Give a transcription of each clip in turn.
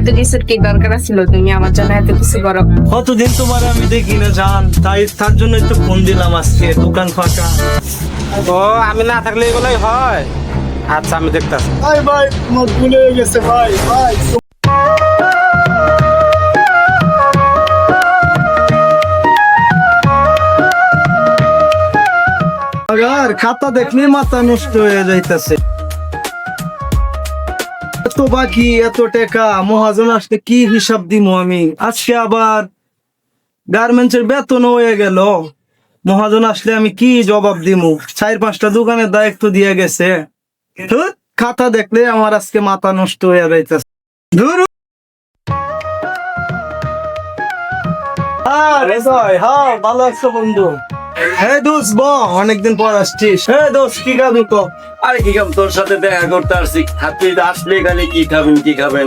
এত কিছুর কি দরকার ছিল? তুমি আমার জন্য এত কিছু করো। কতদিন তোমার আমি দেখি না জান? তাই তার জন্য একটু ফোন দিলাম আজকে দোকান ফাঁকা। ও আমি না থাকলে এগুলোই হয়? আচ্ছা আমি দেখতাছি। ভাই ভাই আমার ভুলে গেছে ভাই ভাই। আগার খাতা দেখলে মাথা নষ্ট হয়ে যাইতেছে। বাকি এত টাকা? মহাজন আসলে কি হিসাব দিমু আমি? আজকে আবার গার্মেন্টসের বেতন হয়ে গেল। মহাজন আসলে আমি কি জবাব দিব চার পাঁচটা দোকানের দায়িত্ব দিয়ে গেছে। খাতা দেখলে আমার আজকে মাথা নষ্ট হয়ে যাইতেছে। ধুর। হ্যাঁ, হ্যাঁ, ভালো আছো বন্ধু। হ্যাঁ দোস্ত ব অনেকদিন পর আসছিস। হ্যাঁ দোস্ত কি খাবি তো আরে কি খাব তোর সাথে দেখা করতে আসছি। হাতে আসলে খালি কি খাবেন কি খাবেন?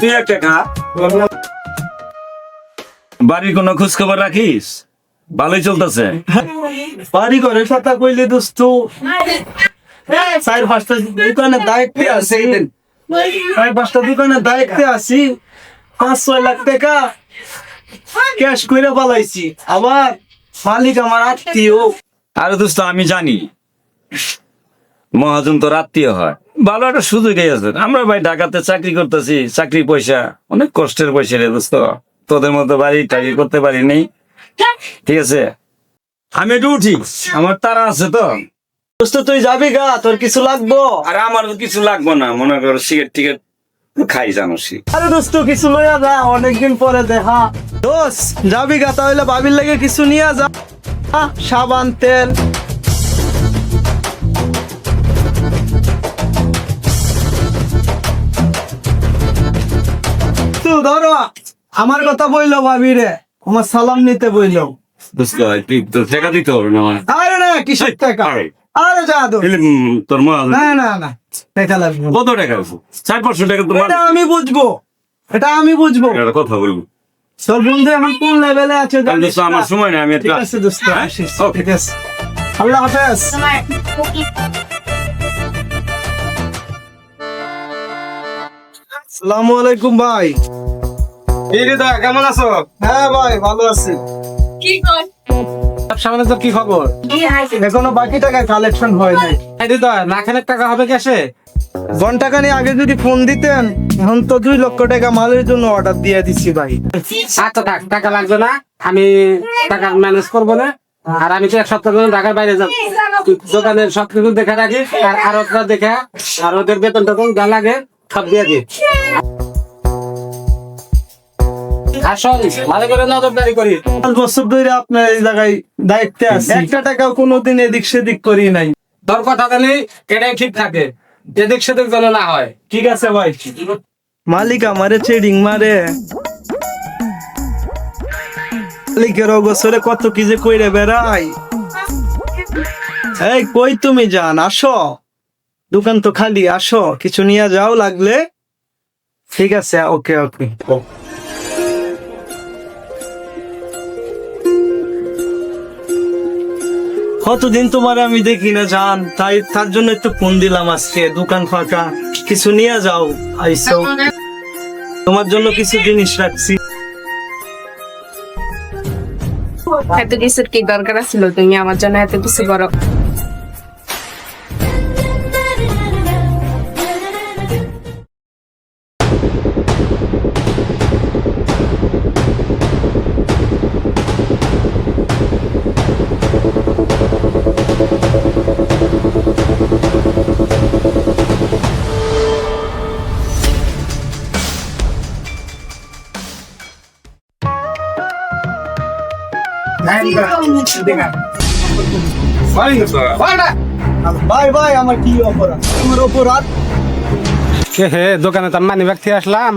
তুই একটা খা। বাড়ির কোনো খোঁজ খবর রাখিস? ভালোই চলতেছে। বাড়ি ঘরের কথা কইলে দোস্ত। চার পাঁচটা দোকানের দায়িত্বে আছি। চার পাঁচটা দায়িত্বে আছি। পাঁচ ছয় লাখ টাকা। ক্যাশ করে পালাইছি। আবার মালিক আমার আত্মীয়। আরে দোস্ত আমি জানি। মহাজন তো আত্মীয় হয়। ভালো একটা সুযোগই আছে আমরা ভাই ঢাকাতে চাকরি করতেছি চাকরি পয়সা। অনেক কষ্টের পয়সা রে দোস্ত। তোদের মতো বাড়ি টাড়ি করতে পারিনি ঠিক আছে? আমি একটু উঠি। আমার তারা আছে তো। দোস্ত তুই যাবি গা? তোর কিছু লাগবো? আর আমার কিছু লাগবো না। মনে কর সিগারেট টিকেট খাই জানোসি। আরে দোস্ত কিছু লইয়া যা অনেকদিন পরে দেখা। দোস্ত যাবি গা তাহলে ভাবির লাগে কিছু নিয়ে যা। সাবান তেল। তো ধরো আমার কথা বইলো ভাবি রে আমার সালাম নিতে বইলো। দোস্ত তুই তো টাকা দিতে হবে না আরে না কিসের টাকা? আরে, যা দোস্ত তোর মা না না না। টাকা লাগবে কত টাকা আছে? চার পাঁচশো টাকা তোমার। এটা আমি বুঝব। এটা আমি বুঝব। একটা কথা বলব। তোর বন্ধু এখন কোন লেভেলে আছে আমার সময় নেই আমি ঠিক আছে দোস্ত হ্যাঁ? ঠিক আছে। আল্লাহ হাফেজ। আসসালামু আলাইকুম ভাই। এই দা কেমন আছো? হ্যাঁ ভাই ভালো আছি। কি কর সামনে তোর কি খবর? এখনও বাকি টাকা কালেকশন হয় নাই। রে লাখের টাকা হবে ক্যাশে? ঘন্টাখানি আগে যদি ফোন দিতেন এখন তো দুই লক্ষ টাকা মালের জন্য অর্ডার দিয়ে দিচ্ছি ভাই। আচ্ছা থাক টাকা লাগবে না আমি টাকা ম্যানেজ করব না। আর আমি তো এক সপ্তাহ ধরে ঢাকার বাইরে যাব। দোকানের সব কিছু দেখা রাখিস আর আরও দেখা আর ওদের বেতন টেতন যা লাগে সব দিয়ে দিই। আসল ভালো করে নজরদারি করি। পাঁচ বছর ধরে আপনার এই জায়গায় দায়িত্বে আছে। একটা টাকাও কোনোদিন এদিক সেদিক করি নাই। তোর কথা এটাই ঠিক থাকে এদিক সেদিক যেন না হয়। ঠিক আছে ভাই। মালিক আমারে ট্রেডিং মারে। মালিকের অবসরে কত কি যে কইরে বেড়াই এই কই তুমি যান? আসো। দোকান তো খালি আসো। কিছু নিয়ে যাও লাগলে। ঠিক আছে ওকে। ওকে। কতদিন তোমার আমি দেখি না, জান? তাই, তার জন্য একটু ফোন দিলাম আজকে, দোকান ফাঁকা। কিছু নিয়ে যাও, আইসো। তোমার জন্য কিছু জিনিস রাখছি। এত কিছুর কি দরকার ছিল তুমি আমার জন্য এত কিছু করো। ভাই ভাই আমার কি অপরাধ? আমার অপরাধ? হে দোকানে তো মানি থেকে আসলাম।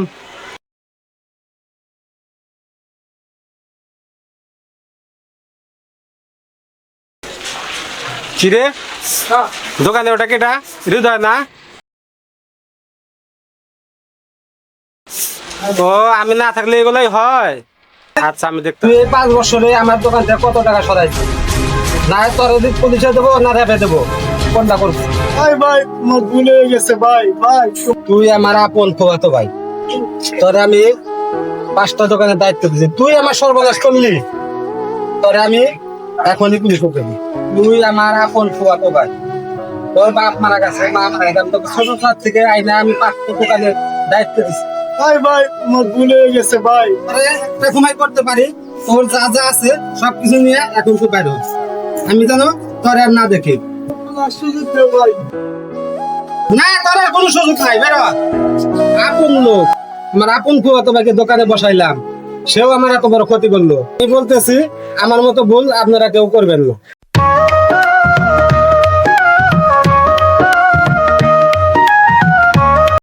কিরে? দোকানে ওটা কেটা? হৃদয় না? ও আমি না থাকলে এগুলোই হয়। আচ্ছা আমি দেখতে তুই এই পাঁচ বছরে আমার দোকান থেকে কত টাকা সরাইছি না তোর পুলিশে দেবো না রেপে দেবো। কোনটা করব? ভাই ভাই আমার ভুল হয়ে গেছে ভাই ভাই। তুই আমার আপন খোয়াতো ভাই। তোর আমি পাঁচটা দোকানের দায়িত্ব দিয়েছি তুই আমার সর্বনাশ করলি। তোর আমি এখনই পুলিশ করতে তুই আমার আপন খোয়াতো ভাই। তোর বাপ মারা গেছে মা মারা গেছে। তোকে ছোট থেকে আইনা আমি পাঁচটা দোকানের দায়িত্ব দিছি। ভাই ভাই আমার ভুল হয়ে গেছে ভাই। আরে একটা সময় করতে পারি। তোর যা যা আছে সবকিছু নিয়ে এখন তুই বাইরে আমি জানো তোর আর না দেখি। সুযোগ দেও ভাই। না তোর আর কোনো সুযোগ নাই বেরো আপন লোক। আমার আপন ফুয়া তোমাকে দোকানে বসাইলাম। সেও আমার এত বড় ক্ষতি করল। আমি বলতেছি আমার মতো ভুল আপনারা কেউ করবেন না।